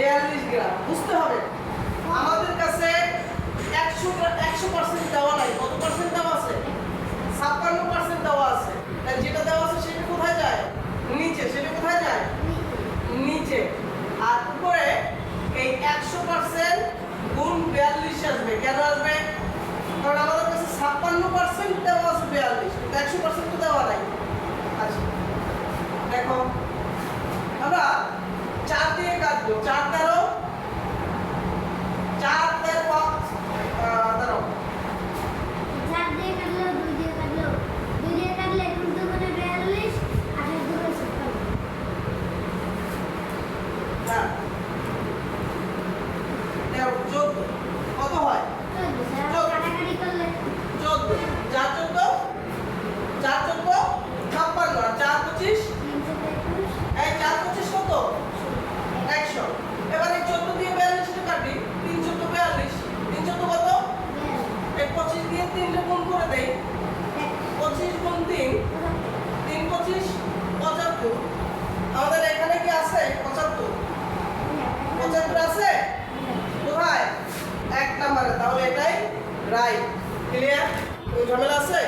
বিয়াল্লিশ গ্রাম, বুঝতে হবে। আমাদের কাছে একশো একশো পার্সেন্ট দেওয়া নাই, কত পার্সেন্ট দেওয়া আছে? ছাপ্পান্ন পার্সেন্ট দেওয়া আছে। যেটা দেওয়া আছে সেটা কোথায় যায়? নিচে, সেটা কোথায় যায়? নিচে। আর উপরে এই একশো পার্সেন্ট গুণ বিয়াল্লিশ আসবে। কেন আসবে? কারণ আমাদের কাছে ছাপ্পান্ন পার্সেন্ট দেওয়া আছে বিয়াল্লিশ, কিন্তু একশো পার্সেন্ট তো দেওয়া নাই। আচ্ছা দেখো। আমরা চার দিয়ে কাটবো, চার রাইট ক্লিয়ার ঝামেলা আছে?